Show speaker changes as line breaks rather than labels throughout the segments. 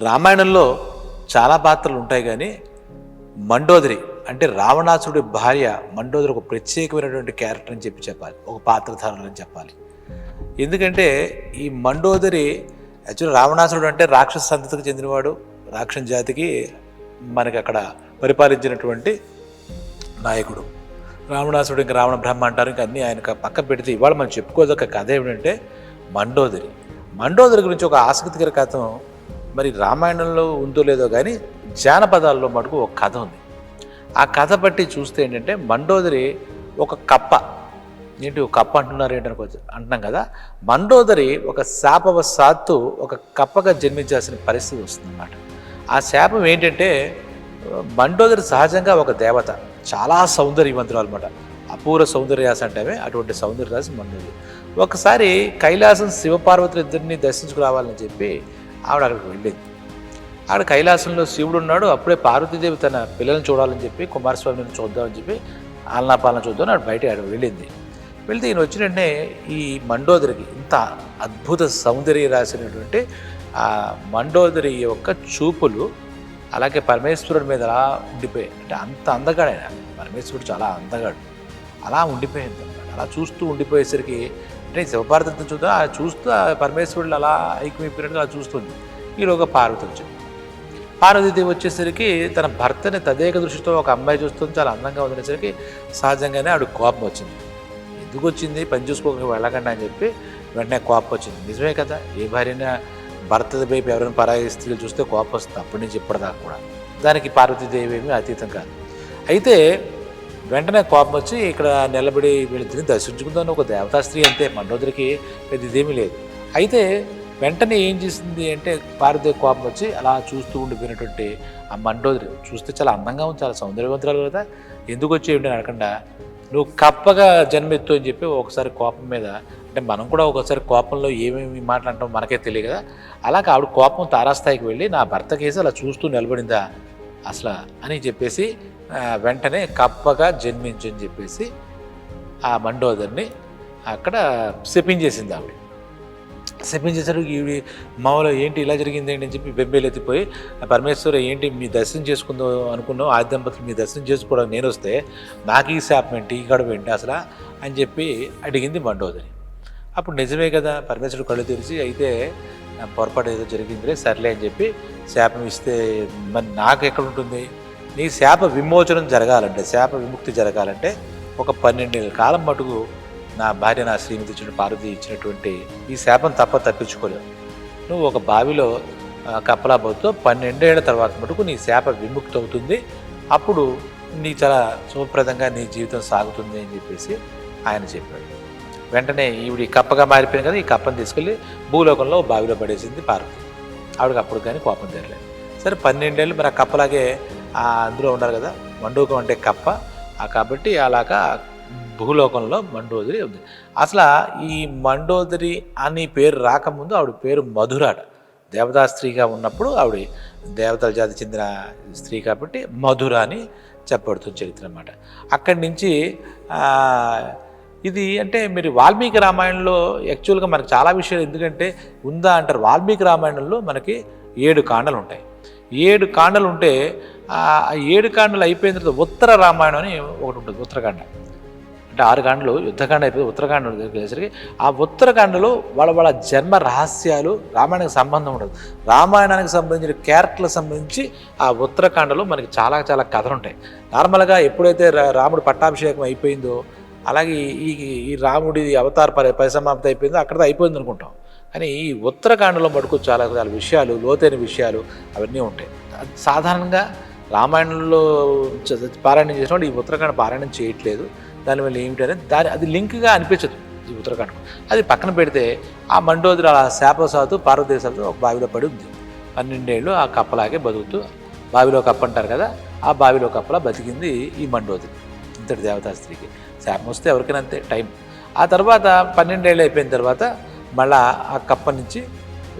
రామాయణంలో చాలా పాత్రలు ఉంటాయి కానీ మండోదరి అంటే రావణాసుడి భార్య మండోదరి ఒక ప్రత్యేకమైనటువంటి క్యారెక్టర్ అని చెప్పి చెప్పాలి. ఒక పాత్రధారులు అని చెప్పాలి. ఎందుకంటే ఈ మండోదరి యాక్చువల్ రావణాసురుడు అంటే రాక్షస సంతతికి చెందినవాడు. రాక్షస జాతికి మనకి అక్కడ పరిపాలించినటువంటి నాయకుడు. రావణాసుడు ఇంకా రావణ బ్రహ్మ అంటారు ఇంకా అన్నీ ఆయన పక్క పెడితే ఇవాళ మనం చెప్పుకోదొక కథ ఏమిటంటే మండోదరి. మండోదరి గురించి ఒక ఆసక్తికర కథ. మరి రామాయణంలో ఉందో లేదో కానీ జానపదాల్లో మటుకు ఒక కథ ఉంది. ఆ కథ బట్టి చూస్తే ఏంటంటే మండోదరి ఒక కప్ప. ఏంటి ఒక కప్ప అంటున్నారు ఏంటనుకో అంటున్నాం కదా? మండోదరి ఒక శాపవశాత్తు ఒక కప్పగా జన్మించాల్సిన పరిస్థితి వస్తుందన్నమాట. ఆ శాపం ఏంటంటే మండోదరి సహజంగా ఒక దేవత. చాలా సౌందర్యవంతురాలు అనమాట అపూర్వ సౌందర్యాస అంటే అటువంటి సౌందర్యరాశి మండోదరి ఒకసారి కైలాసం శివపార్వతులు ఇద్దరిని దర్శించుకురావాలని చెప్పి ఆవిడ అక్కడికి వెళ్ళింది. ఆడ కైలాసంలో శివుడు ఉన్నాడు. అప్పుడే పార్వతీదేవి తన పిల్లల్ని చూడాలని చెప్పి కుమారస్వామిని చూద్దామని చెప్పి ఆలనాపాలన చూద్దామని ఆవిడ బయట ఆవిడ వెళ్ళింది. వెళ్తే ఈయన వచ్చిన వెంటనే ఈ మండోదరికి ఇంత అద్భుత సౌందర్య రాసినటువంటి ఆ మండోదరి యొక్క చూపులు అలాగే పరమేశ్వరుడి మీద అలా ఉండిపోయాయి అంటే అంత అందగాడు ఆయన. పరమేశ్వరుడు చాలా అందగాడు. అలా ఉండిపోయింది అలా చూస్తూ ఉండిపోయేసరికి అంటే శివపార్వతిని చూద్దాం ఆ చూస్తూ పరమేశ్వరుడు అలా ఐక్యమైపోయినట్టుగా అలా చూస్తుంది. ఈలోగా పార్వతి వచ్చింది పార్వతీదేవి వచ్చేసరికి తన భర్తని తదేక దృష్టితో ఒక అమ్మాయి చూస్తుంది చాలా అందంగా ఉందనేసరికి సహజంగానే ఆవిడ కోపం వచ్చింది. ఎందుకు వచ్చింది? పని చూసుకోక వెళ్ళకండి అని చెప్పి వెంటనే కోపం వచ్చింది. నిజమే కదా? ఏ భార్యన భర్త వైపు ఎవరైనా పరాయి స్త్రీలు చూస్తే కోపం వస్తుంది. అప్పటి నుంచి ఇప్పటిదాకా కూడా. దానికి పార్వతీదేవి ఏమీ అతీతం కాదు. అయితే వెంటనే కోపం వచ్చి ఇక్కడ నిలబడి వీళ్ళిద్దరిని దర్శించుకుందాం ఒక దేవతా స్త్రీ అంతే. మండోదరికి పెద్ద ఇదేమీ లేదు. అయితే వెంటనే ఏం చేసింది అంటే పార్వతీ కోపం వచ్చి అలా చూస్తూ ఉండిపోయినటువంటి ఆ మండోదరి చూస్తే చాలా అందంగా ఉంది చాలా సౌందర్యవంతురాలు కదా. ఎందుకు వచ్చి ఏమిటి అనకుండా నువ్వు కప్పగా జన్మెత్తు అని చెప్పి ఒకసారి కోపం మీద అంటే మనం కూడా ఒకసారి కోపంలో ఏమేమి మాట్లాడటం మనకే తెలియదు కదా. అలా ఆవిడ కోపం తారాస్థాయికి వెళ్ళి నా భర్త కేసు అలా చూస్తూ నిలబడిందా? అసలు అని చెప్పేసి వెంటనే కప్పగా జన్మించు అని చెప్పేసి ఆ మండోదరిని అక్కడ శపించేసింది ఆవిడ. శపించేసరికి ఈవిడ మామూలు ఏంటి ఇలా జరిగింది ఏంటి అని చెప్పి బెంబేలు ఎత్తిపోయి పరమేశ్వర ఏంటి మీ దర్శనం చేసుకుందాం అనుకున్నాం ఆ దంపతులు మీ దర్శనం చేసుకోవడానికి నేను వస్తే నాకు ఈ శాపం ఏంటి ఈ గడవ ఏంటి అసలు? అని చెప్పి అడిగింది మండోదరి. అప్పుడు నిజమే కదా పరమేశ్వరుడు కళ్ళు తెరిచి అయితే పొరపాటు ఏదో జరిగిందిలే సర్లే అని చెప్పి శాపం ఇస్తే మరి నాకు ఎక్కడ ఉంటుంది? నీ శాప విమోచనం జరగాలంటే శాప విముక్తి జరగాలంటే ఒక పన్నెండేళ్ళ కాలం మటుకు నా భార్య నా శ్రీమతి ఇచ్చిన పార్వతి ఇచ్చినటువంటి ఈ శాపం తప్ప తప్పించుకోలేవు. నువ్వు ఒక బావిలో కప్పలాబోతో కప్పలా పన్నెండేళ్ళ తర్వాత మటుకు నీ శాప విముక్తి అవుతుంది. అప్పుడు నీ చాలా శుభప్రదంగా నీ జీవితం సాగుతుంది అని చెప్పేసి ఆయన చెప్పాడు. వెంటనే ఈవిడ కప్పగా మారిపోయింది కదా ఈ కప్పని తీసుకెళ్ళి భూలోకంలో బావిలో పడేసింది పార్వతి. ఆవిడకి అప్పుడు కానీ కోపం తెరలేదు సరే పన్నెండేళ్ళు మరి ఆ కప్పలాగే అందులో ఉండాలి కదా మండూకం అంటే కప్ప. కాబట్టి అలాగా భూలోకంలో మండోదరి ఉంది. అసలు ఈ మండోదరి అని పేరు రాకముందు ఆవిడ పేరు మధురాట దేవతా స్త్రీగా ఉన్నప్పుడు ఆవిడ దేవతల జాతి చెందిన స్త్రీ కాబట్టి మధుర అని చెప్పబడుతుంది చరిత్ర అన్నమాట. అక్కడి నుంచి ఇది అంటే మీరు వాల్మీకి రామాయణంలో యాక్చువల్గా మనకు చాలా విషయాలు ఎందుకంటే ఉందా అంటారు. వాల్మీకి రామాయణంలో మనకి ఏడు కాండలు ఉంటాయి. ఏడు కాండలు ఉంటే ఆ ఏడు కాండలు అయిపోయిన తర్వాత ఉత్తర రామాయణం అని ఒకటి ఉంటుంది ఉత్తరకాండ. అంటే ఆరు కాండలు యుద్ధకాండ అయిపోయి ఉత్తరకాండ వెళ్ళేసరికి ఆ ఉత్తరకాండలో వాళ్ళ వాళ్ళ జన్మ రహస్యాలు రామాయణానికి సంబంధం ఉండదు. రామాయణానికి సంబంధించిన క్యారెక్టర్లకు సంబంధించి ఆ ఉత్తరకాండలో మనకి చాలా చాలా కథలు ఉంటాయి. నార్మల్గా ఎప్పుడైతే రా- రాముడు పట్టాభిషేకం అయిపోయిందో అలాగే ఈ ఈ రాముడి అవతార పరి పరిసమాప్తి అయిపోయింది అక్కడితో అయిపోయింది అనుకుంటాం. కానీ ఈ ఉత్తరకాండలో మటుకు చాలా చాలా విషయాలు లోతైన విషయాలు అవన్నీ ఉంటాయి. అది సాధారణంగా రామాయణంలో పారాయణం చేసినప్పుడు ఈ ఉత్తరాఖండ పారాయణం చేయట్లేదు. దానివల్ల ఏమిటంటే దాని అది లింక్గా అనిపించదు ఈ ఉత్తరాఖండ్ అది పక్కన పెడితే ఆ మండోదరి అలా శాపసాతు పార్వదేశాలతో ఒక బావిలో పడి ఉంది. పన్నెండేళ్ళు ఆ కప్పలాగే బతుకుతూ బావిలో కప్ప అంటారు కదా ఆ బావిలో కప్పలా బతికింది ఈ మండోదరి ఇంతటి దేవతా స్త్రీకి. శాపం వస్తే ఎవరికైనా అంతే టైం. ఆ తర్వాత పన్నెండేళ్ళు అయిపోయిన తర్వాత మళ్ళా ఆ కప్ప నుంచి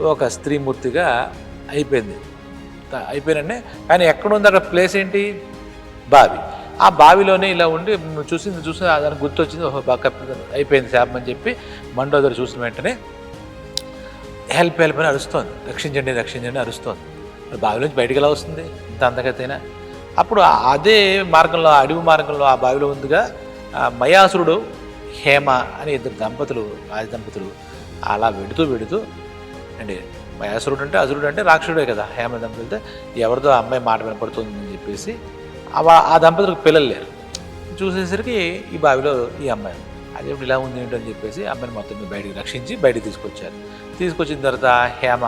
ఒక స్త్రీమూర్తిగా అయిపోయింది. త- అయిపోయినంటే కానీ ఎక్కడ ఉంది అక్కడ ప్లేస్ ఏంటి? బావి. ఆ బావిలోనే ఇలా ఉండి చూసింది చూసి దానికి గుర్తొచ్చింది ఓహో బాగా అయిపోయింది శాపం అని చెప్పి మండోదరి చూసిన వెంటనే హెల్ప్ హెల్ప్ అని అరుస్తోంది. రక్షించండి రక్షించండి అరుస్తోంది. మరి బావిలోంచి బయటికి ఎలా వస్తుంది? ఇంత అందగతైనా అప్పుడు అదే మార్గంలో అడవి మార్గంలో ఆ బావిలో ఉందిగా మయాసురుడు హేమ అనే ఇద్దరు దంపతులు ఆది దంపతులు అలా వెడుతూ వెడుతూ అండి మయాసురుడు అంటే అసురుడు అంటే రాక్షసుడే కదా హేమ దంపతులతో ఎవరిదో ఆ అమ్మాయి మాట వినపడుతుందని చెప్పేసి ఆ ఆ దంపతులకు పిల్లలు లేరు. చూసేసరికి ఈ బావిలో ఈ అమ్మాయి అది ఇప్పుడు ఇలా ఉంది ఏంటని చెప్పేసి అమ్మాయిని మొత్తం బయటికి రక్షించి బయటికి తీసుకొచ్చారు. తీసుకొచ్చిన తర్వాత హేమ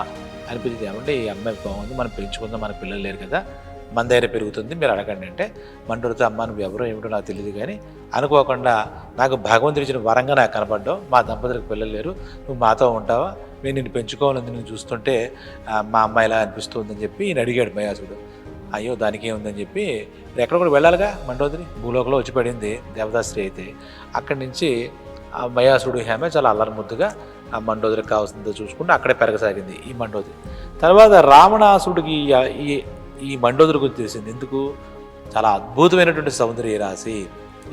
అనిపించింది ఏమంటే ఈ అమ్మాయి బాగుంది మనం పెంచుకుందాం మన పిల్లలు లేరు కదా మన దగ్గర పెరుగుతుంది. మీరు అడగండి అంటే మంటూరుతో అమ్మ నువ్వు ఎవరో ఏమిటో నాకు తెలియదు కానీ అనుకోకుండా నాకు భగవంతుడు ఇచ్చిన వరంగా నాకు కనపడ్డావు. మా దంపతులకు పిల్లలు లేరు. నువ్వు మాతో ఉంటావా? నేను నిన్ను పెంచుకోవాలని నేను చూస్తుంటే మా అమ్మాయి ఇలా అనిపిస్తుందని చెప్పి ఈయన అడిగాడు మయాసుడు. అయ్యో దానికి ఏముందని చెప్పి ఎక్కడ కూడా వెళ్ళాలిగా మండోదరి భూలోకంలో వచ్చి పడింది దేవదాశ్రీ అయితే. అక్కడి నుంచి ఆ మయాసుడు హేమ చాలా అల్లరి ముద్దుగా ఆ మండోదరికి కావాల్సిందో చూసుకుంటూ అక్కడే పెరగసాగింది ఈ మండోదరి తర్వాత రావణాసుడికి ఈ- ఈ మండోదరి గురించి తెలిసింది ఎందుకు? చాలా అద్భుతమైనటువంటి సౌందర్య రాశి.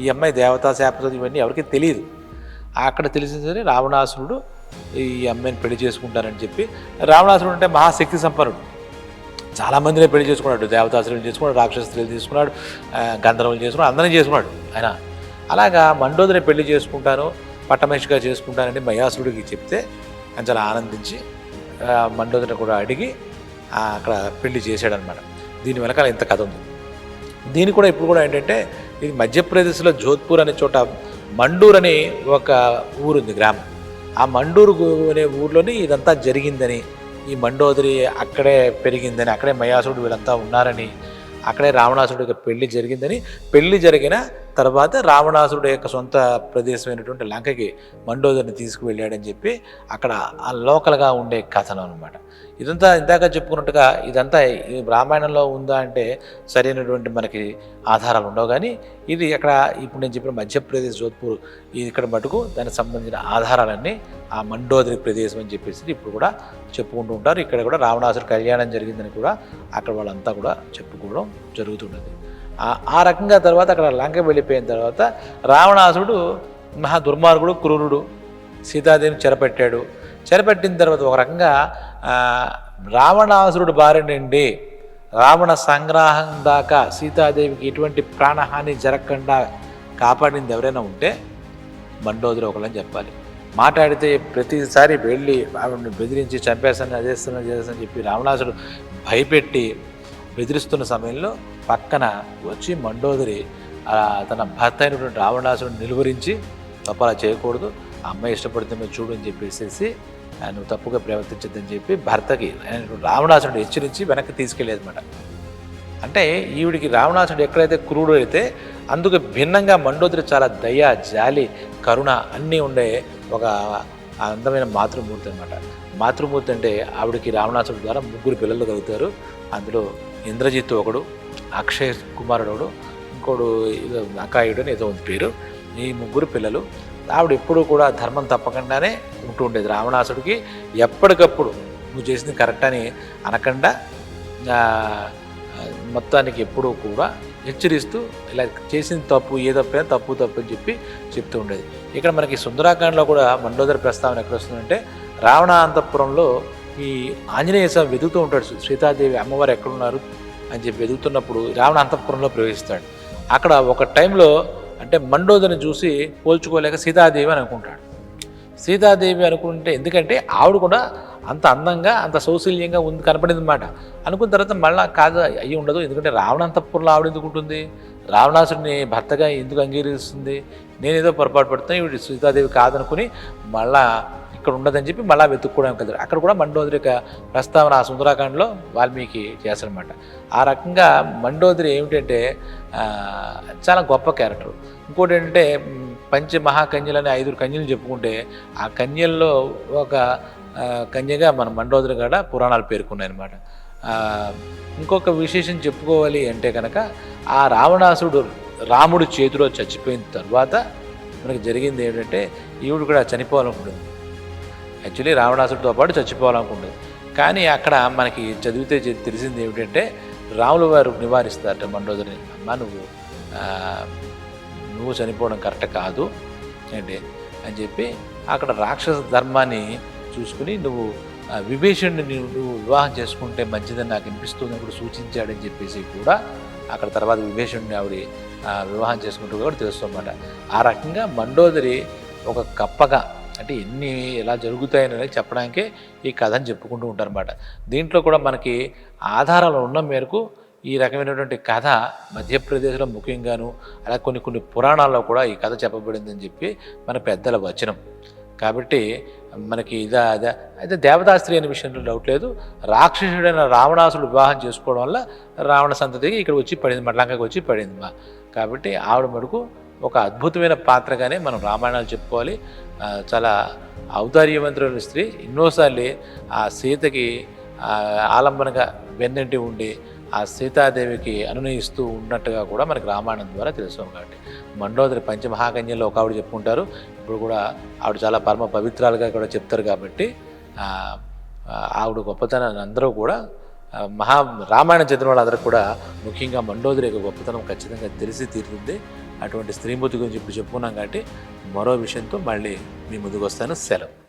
ఈ అమ్మాయి దేవతా శాపం ఇవన్నీ ఎవరికి తెలియదు. అక్కడ తెలిసిందని సరే రావణాసురుడు ఈ అమ్మాయిని పెళ్ళి చేసుకుంటారని చెప్పి రావణాసురుడు అంటే మహాశక్తి సంపన్నుడు. చాలామందిని పెళ్ళి చేసుకున్నాడు. దేవతాసురులు చేసుకున్నాడు రాక్షసులు తీసుకున్నాడు గంధర్వులు చేసుకున్నాడు అందరినీ చేసుకున్నాడు. ఆయన అలాగా మండోదరిని పెళ్ళి చేసుకుంటాను పట్టమహిషిగా చేసుకుంటానని మయాసురుడికి చెప్తే ఆయన చాలా ఆనందించి మండోదరిని కూడా అడిగి అక్కడ పెళ్ళి చేశాడనమాట దీని వెనకాల ఇంత కథ ఉంది. దీని కూడా ఇప్పుడు కూడా ఏంటంటే ఇది మధ్యప్రదేశ్లో జోధ్పూర్ అనే చోట మండూర్ అనే ఒక ఊరుంది గ్రామం. ఆ మండూరు అనే ఊర్లోని ఇదంతా జరిగిందని ఈ మండోదరి అక్కడే పెరిగిందని అక్కడే మయాసుడు వీళ్ళంతా ఉన్నారని అక్కడే రావణాసుడి పెళ్ళి జరిగిందని పెళ్ళి జరిగిన తర్వాత రావణాసుడు యొక్క సొంత ప్రదేశమైనటువంటి లంకకి మండోదరిని తీసుకువెళ్ళాడని చెప్పి అక్కడ ఆ లోకల్గా ఉండే కథనం అనమాట ఇదంతా ఇందాక చెప్పుకున్నట్టుగా ఇదంతా ఈ రామాయణంలో ఉందా అంటే సరైనటువంటి మనకి ఆధారాలు ఉండవు. కానీ ఇది అక్కడ ఇప్పుడు నేను చెప్పిన మధ్యప్రదేశ్ జోధ్పూర్ ఇక్కడ మటుకు దానికి సంబంధించిన ఆధారాలన్నీ ఆ మండోదరి ప్రదేశం అని చెప్పేసి ఇప్పుడు కూడా చెప్పుకుంటూ ఉంటారు. ఇక్కడ కూడా రావణాసుడు కళ్యాణం జరిగిందని కూడా అక్కడ వాళ్ళంతా కూడా చెప్పుకోవడం జరుగుతున్నది. ఆ- రకంగా తర్వాత అక్కడ లంక వెళ్ళిపోయిన తర్వాత రావణాసుడు మహా దుర్మార్గుడు క్రూరుడు సీతాదేవిని చెరపెట్టాడు. చెరపెట్టిన తర్వాత ఒక రకంగా రావణాసురుడు బారి నుండి రావణ సంగ్రహం దాకా సీతాదేవికి ఎటువంటి ప్రాణహాని జరగకుండా కాపాడింది ఎవరైనా ఉంటే మండోదరి ఒకళ్ళని చెప్పాలి. మాట్లాడితే ప్రతిసారి వెళ్ళి ఆవిడని బెదిరించి చంపేస్తాను అదేస్తాను చేస్తాను చెప్పి రావణాసుడు భయపెట్టి బెదిరిస్తున్న సమయంలో పక్కన వచ్చి మండోదరి తన భర్త అయినటువంటి రావణాసుని నిలువరించి తప్ప అలా చేయకూడదు. ఆ అమ్మాయి ఇష్టపడితే మీరు చూడు అని చెప్పేసేసి నువ్వు తప్పుగా ప్రవర్తించద్దని చెప్పి భర్తకి ఆయన రావణాసుడు హెచ్చరించి వెనక్కి తీసుకెళ్ళేదన్నమాట. అంటే ఈవిడికి రావణాసుడు ఎక్కడైతే క్రూరుడు అయితే అందుకు భిన్నంగా మండోదరి చాలా దయ జాలి కరుణ అన్నీ ఉండే ఒక అందమైన మాతృమూర్తి అనమాట మాతృమూర్తి అంటే ఆవిడకి రావణాసుడి ద్వారా ముగ్గురు పిల్లలు కలుగుతారు. అందులో ఇంద్రజిత్ ఒకడు అక్షయ్ కుమారుడు ఇంకోడు ఏదో అకాయుడు అని ఏదో ఉంది పేరు. ఈ ముగ్గురు పిల్లలు. ఆవిడ ఎప్పుడూ కూడా ధర్మం తప్పకుండానే ఉంటూ ఉండేది రావణాసుడికి. ఎప్పటికప్పుడు నువ్వు చేసింది కరెక్ట్ అని అనకుండా మొత్తానికి ఎప్పుడూ కూడా హెచ్చరిస్తూ ఇలా చేసిన తప్పు ఏ తప్పైనా తప్పు తప్పు అని చెప్పి చెప్తూ ఉండేది. ఇక్కడ మనకి సుందరాకాండలో కూడా మండోదరి ప్రస్తావన ఎక్కడ వస్తుందంటే రావణ అంతఃపురంలో ఈ ఆంజనేయ స్వామి వెతుకుతూ ఉంటాడు. సీతాదేవి అమ్మవారు ఎక్కడున్నారు? అని చెప్పి ఎదుగుతున్నప్పుడు రావణ అంతఃపురంలో ప్రవేశిస్తాడు. అక్కడ ఒక టైంలో అంటే మండోదరిని చూసి పోల్చుకోలేక సీతాదేవి అని అనుకుంటాడు. సీతాదేవి అనుకుంటే ఎందుకంటే ఆవిడ కూడా అంత అందంగా అంత సౌశల్యంగా ఉంది కనపడింది అనమాట అనుకున్న తర్వాత మళ్ళీ కాదు అయ్యి ఉండదు. ఎందుకంటే రావణంతపురంలో ఆవిడ ఎందుకు ఉంటుంది? రావణాసుడిని భర్తగా ఎందుకు అంగీకరిస్తుంది? నేనేదో పొరపాటు పడుతున్నా ఇవి సీతాదేవి కాదనుకుని మళ్ళా ఇక్కడ ఉండదని చెప్పి మళ్ళా వెతుక్కోవడానికి వెళ్తారు అక్కడ కూడా మండోదరి ప్రస్తావన ఆ సుందరాకాండలో వాల్మీకి చేస్తారనమాట ఆ రకంగా మండోదరి ఏమిటంటే చాలా గొప్ప క్యారెక్టర్. ఇంకోటి ఏంటంటే పంచ మహాకన్యలని ఐదుగురు కన్యలు చెప్పుకుంటే ఆ కన్యల్లో ఒక కన్యగా మన మండోదరి గడ పురాణాలు పేర్కొన్నాయి అనమాట ఇంకొక విశేషం చెప్పుకోవాలి అంటే కనుక ఆ రావణాసుడు రాముడు చేతిలో చచ్చిపోయిన తర్వాత మనకి జరిగింది ఏంటంటే ఈవిడు కూడా చనిపోవాలనుకుంటుంది యాక్చువల్లీ రావణాసుడితో పాటు చచ్చిపోవాలనుకుంటుంది. కానీ అక్కడ మనకి చదివితే తెలిసింది ఏమిటంటే రాముల వారు నివారిస్తారట మండోదరిని అమ్మ నువ్వు నువ్వు చనిపోవడం కరెక్ట్ కాదు. ఏంటి? అని చెప్పి అక్కడ రాక్షస ధర్మాన్ని చూసుకుని నువ్వు విభీషణ్ని నువ్వు వివాహం చేసుకుంటే మంచిదని నాకు అనిపిస్తుంది కూడా సూచించాడని చెప్పేసి కూడా అక్కడ తర్వాత విభీషణుని ఆవిడ వివాహం చేసుకుంటూ కూడా తెలుస్తుందన్నమాట. ఆ రకంగా మండోదరి ఒక కప్పగా అంటే ఎన్ని ఎలా జరుగుతాయని చెప్పడానికే ఈ కథని చెప్పుకుంటూ ఉంటారన్నమాట. దీంట్లో కూడా మనకి ఆధారాలు ఉన్న మేరకు ఈ రకమైనటువంటి కథ మధ్యప్రదేశ్లో ముఖ్యంగాను అలా కొన్ని కొన్ని పురాణాల్లో కూడా ఈ కథ చెప్పబడిందని చెప్పి మన పెద్దల వచనం. కాబట్టి మనకి ఇదా అదే అయితే దేవదాస్త్రి అనే విషయంలో డౌట్ లేదు. రాక్షసుడైన రావణాసుడు వివాహం చేసుకోవడం వల్ల రావణ సంతతికి ఇక్కడ వచ్చి పడింది లంకకి వచ్చి పడింది మా. కాబట్టి ఆవిడ మటుకు ఒక అద్భుతమైన పాత్రగానే మనం రామాయణాలు చెప్పుకోవాలి. చాలా ఔదార్యవంతులైన స్త్రీ ఎన్నోసార్లు ఆ సీతకి ఆలంబనగా వెన్నంటి ఉండి ఆ సీతాదేవికి అనునయిస్తూ ఉన్నట్టుగా కూడా మనకి రామాయణం ద్వారా తెలుస్తాం కాబట్టి. మండోదరి పంచమహాకన్యలో ఒక ఆవిడ చెప్పుకుంటారు. ఇప్పుడు కూడా ఆవిడ చాలా పరమ పవిత్రాలుగా కూడా చెప్తారు కాబట్టి ఆవిడ గొప్పతనాన్ని అందరూ కూడా మహా రామాయణ చదివిన వాళ్ళందరూ కూడా ముఖ్యంగా మండోదరి యొక్క గొప్పతనం ఖచ్చితంగా తెలిసి తీరుతుంది. అటువంటి స్త్రీమూర్తి గురించి ఇప్పుడు చెప్పుకున్నాం కాబట్టి మరో విషయంతో మళ్ళీ మీ ముందుకు వస్తాను. సెలవు.